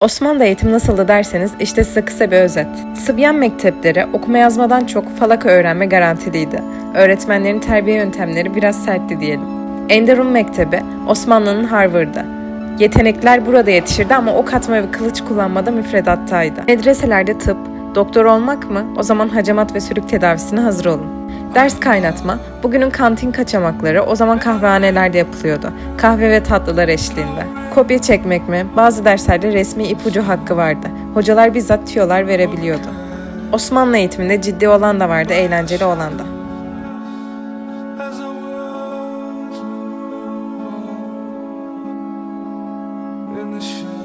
Osmanlı eğitim nasıldı derseniz işte size kısa bir özet. Sıbyan mektepleri okuma yazmadan çok falaka öğrenme garantiliydi. Öğretmenlerin terbiye yöntemleri biraz sertti diyelim. Enderun Mektebi Osmanlı'nın Harvard'ı. Yetenekler burada yetişirdi ama ok atma ve kılıç kullanmada müfredattaydı. Medreselerde tıp, doktor olmak mı? O zaman hacamat ve sürük tedavisine hazır olun. Ders kaynatma, bugünün kantin kaçamakları o zaman kahvehanelerde yapılıyordu. Kahve ve tatlılar eşliğinde. Kopya çekmek mi? Bazı derslerde resmi ipucu hakkı vardı. Hocalar bizzat tüyolar verebiliyordu. Osmanlı eğitiminde ciddi olan da vardı, eğlenceli olan da. in the shade.